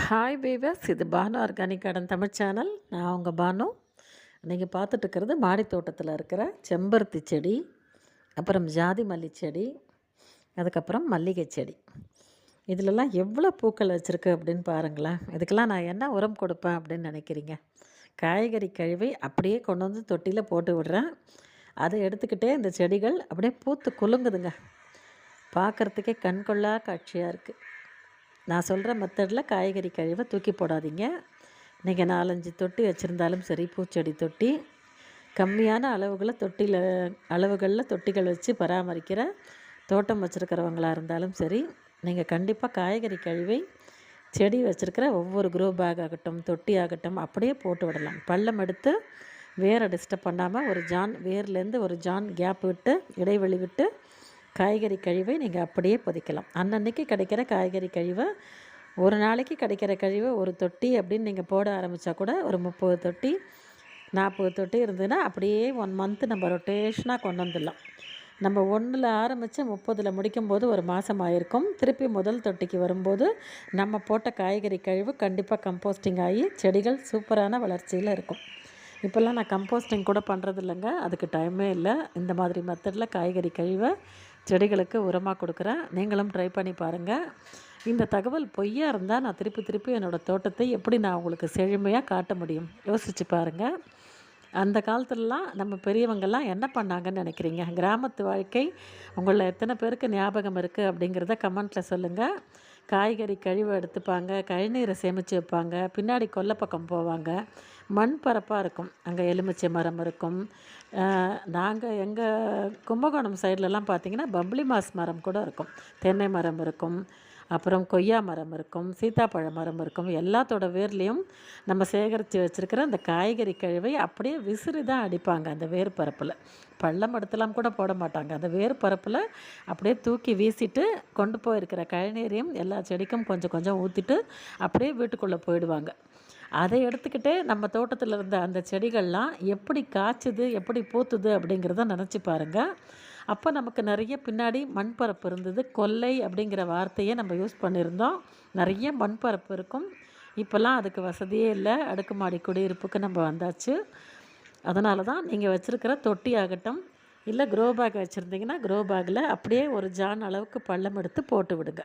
Hi babes இது Banu organic garden Tamil channel நான் உங்கள் பானு. நீங்கள் பார்த்துட்டு இருக்கிறது மாடி தோட்டத்தில் இருக்கிற செம்பருத்தி செடி அப்புறம் ஜாதி மல்லி செடி அதுக்கப்புறம் மல்லிகை செடி. இதிலெல்லாம் எவ்வளோ பூக்கள் வச்சுருக்கு அப்படின்னு பாருங்களேன். இதுக்கெல்லாம் நான் என்ன உரம் கொடுப்பேன் அப்படின்னு நினைக்கிறீங்க? காய்கறி கழிவை அப்படியே கொண்டு வந்து தொட்டியில் போட்டு விடுறேன். அதை எடுத்துக்கிட்டே இந்த செடிகள் அப்படியே பூத்து குலுங்குதுங்க. பார்க்குறதுக்கே கண்கொள்ளா காட்சியாக இருக்குது நான் சொல்கிற மெத்தடில் காய்கறி கழிவை தூக்கி போடாதீங்க. நீங்கள் நாலஞ்சு தொட்டி வச்சுருந்தாலும் சரி பூச்செடி தொட்டி கம்மியான அளவுகளை தொட்டியில் அளவுகளில் தொட்டிகள் வச்சு பராமரிக்கிற தோட்டம் வச்சுருக்கிறவங்களாக இருந்தாலும் சரி நீங்கள் கண்டிப்பாக காய்கறி கழிவை செடி வச்சுருக்கிற ஒவ்வொரு குரோ பேக் ஆகட்டும் தொட்டி ஆகட்டும் அப்படியே போட்டு விடலாம். பள்ளம் எடுத்து வேரை டிஸ்டர்ப் பண்ணாமல் ஒரு ஜான் வேர்லேருந்து ஒரு ஜான் கேப் விட்டு இடைவெளி விட்டு காய்கறி கழிவை நீங்கள் அப்படியே பொதிக்கலாம். அன்னன்னைக்கு கிடைக்கிற காய்கறி கழிவை ஒரு நாளைக்கு கிடைக்கிற கழிவை ஒரு தொட்டி அப்படின்னு நீங்கள் போட ஆரம்பித்தா கூட ஒரு முப்பது தொட்டி நாற்பது தொட்டி இருந்ததுன்னா அப்படியே ஒன் மந்த்து நம்ம ரொட்டேஷனாக கொண்டு வந்துடலாம். நம்ம ஒன்றில் ஆரம்பித்து முப்பதில் முடிக்கும்போது ஒரு மாதம் ஆயிருக்கும். திருப்பி முதல் தொட்டிக்கு வரும்போது நம்ம போட்ட காய்கறி கழிவு கண்டிப்பாக கம்போஸ்டிங் ஆகி செடிகள் சூப்பரான வளர்ச்சியில் இருக்கும். இப்போல்லாம் நான் கம்போஸ்டிங் கூட பண்ணுறது இல்லைங்க. அதுக்கு டைமே இல்லை. இந்த மாதிரி மெத்தடில் காய்கறி கழிவை செடிகளுக்கு உரமாக கொடுக்குறேன். நீங்களும் ட்ரை பண்ணி பாருங்கள் இந்த தகவல் பொய்யா இருந்தால் நான் திருப்பி திருப்பி என்னோடய தோட்டத்தை எப்படி நான் உங்களுக்கு செழுமையாக காட்ட முடியும்? யோசித்து பாருங்கள் அந்த காலத்துலலாம் நம்ம பெரியவங்கள்லாம் என்ன பண்ணாங்கன்னு நினைக்கிறீங்க? கிராமத்து வாழ்க்கை உங்களில் எத்தனை பேருக்கு ஞாபகம் இருக்குது அப்படிங்கிறத கமெண்ட்டில் சொல்லுங்கள் காய்கறி கழிவு எடுத்துப்பாங்க கழிநீரை சேமித்து வைப்பாங்க பின்னாடி கொல்லைப்பக்கம் போவாங்க. மண் பரப்பாக இருக்கும். அங்கே எலுமிச்சை மரம் இருக்கும். நாங்கள் எங்கள் கும்பகோணம் சைட்லலாம் பார்த்திங்கன்னா பப்ளி மாஸ் மரம் கூட இருக்கும். தென்னை மரம் இருக்கும். அப்புறம் கொய்யா மரம் இருக்கும் சீத்தாப்பழ மரம் இருக்கும் எல்லாத்தோட வேர்லேயும் நம்ம சேகரித்து வச்சுருக்கிற அந்த காய்கறி கழிவை அப்படியே விசிறி தான் அடிப்பாங்க அந்த வேர் பரப்பில் பள்ளம் எடுத்துலாம் கூட போட மாட்டாங்க. அந்த வேர் பரப்பில் அப்படியே தூக்கி வீசிட்டு கொண்டு போயிருக்கிற கழிநீரையும் எல்லா செடிக்கும் கொஞ்சம் கொஞ்சம் ஊற்றிட்டு அப்படியே வீட்டுக்குள்ளே போயிடுவாங்க. அதை எடுத்துக்கிட்டே நம்ம தோட்டத்தில் இருந்த அந்த செடிகள்லாம் எப்படி காய்ச்சுது எப்படி பூத்துது அப்படிங்கிறத நினச்சி பாருங்கள் அப்போ நமக்கு நிறைய பின்னாடி மண்பரப்பு இருந்தது. கொல்லை அப்படிங்கிற வார்த்தையை நம்ம யூஸ் பண்ணியிருந்தோம். நிறைய மண்பரப்பு இருக்கும். இப்போல்லாம் அதுக்கு வசதியே இல்லை. அடுக்குமாடி குடியிருப்புக்கு நம்ம வந்தாச்சு. அதனால தான் நீங்கள் வச்சுருக்கிற தொட்டி ஆகட்டும் இல்லை க்ரோ பேக் வச்சுருந்தீங்கன்னா க்ரோ பேக்கில் அப்படியே ஒரு ஜான் அளவுக்கு பள்ளம் எடுத்து போட்டு விடுங்க.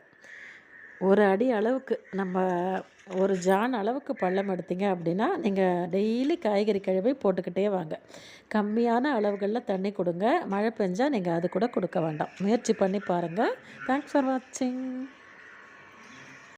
ஒரு அடி அளவுக்கு நம்ம ஒரு ஜான் அளவுக்கு பள்ளம் எடுத்தீங்க அப்படின்னா நீங்கள் டெய்லி காய்கறி கழுவி போட்டுக்கிட்டே வாங்க. கம்மியான அளவுகளில் தண்ணி கொடுங்க. மழை பெஞ்சால் நீங்கள் அது கூட கொடுக்க வேண்டாம். முயற்சி பண்ணி பாருங்கள் தேங்க்ஸ் ஃபார் வாட்சிங்